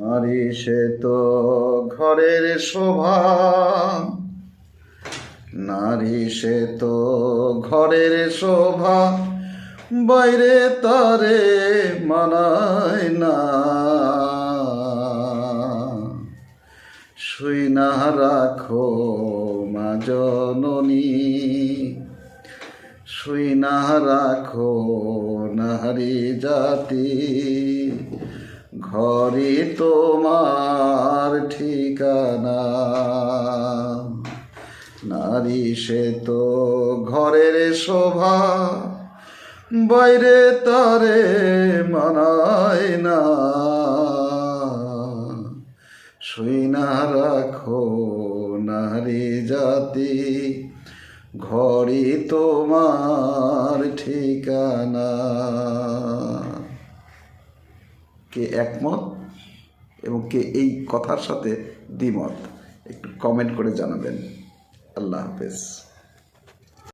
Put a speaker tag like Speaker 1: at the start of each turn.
Speaker 1: নারী সে তো ঘরের শোভা। নারী সে তো ঘরের শোভা, বাইরে তারে মানায় না। শুই না রাখো মা জননী, শুই না রাখো নারী জাতি। ঘরে তোমার ঠিকানা। নারী সে তো ঘরের শোভা, বাইরে তারে মানায় না। শুই না রাখো নারী জাতি ঘরে তোমার ঠিকানা। কে একমত এবং কে এই কথার সাথে দ্বিমত? একটু কমেন্ট করে জানাবেন। আল্লাহ হাফেজ।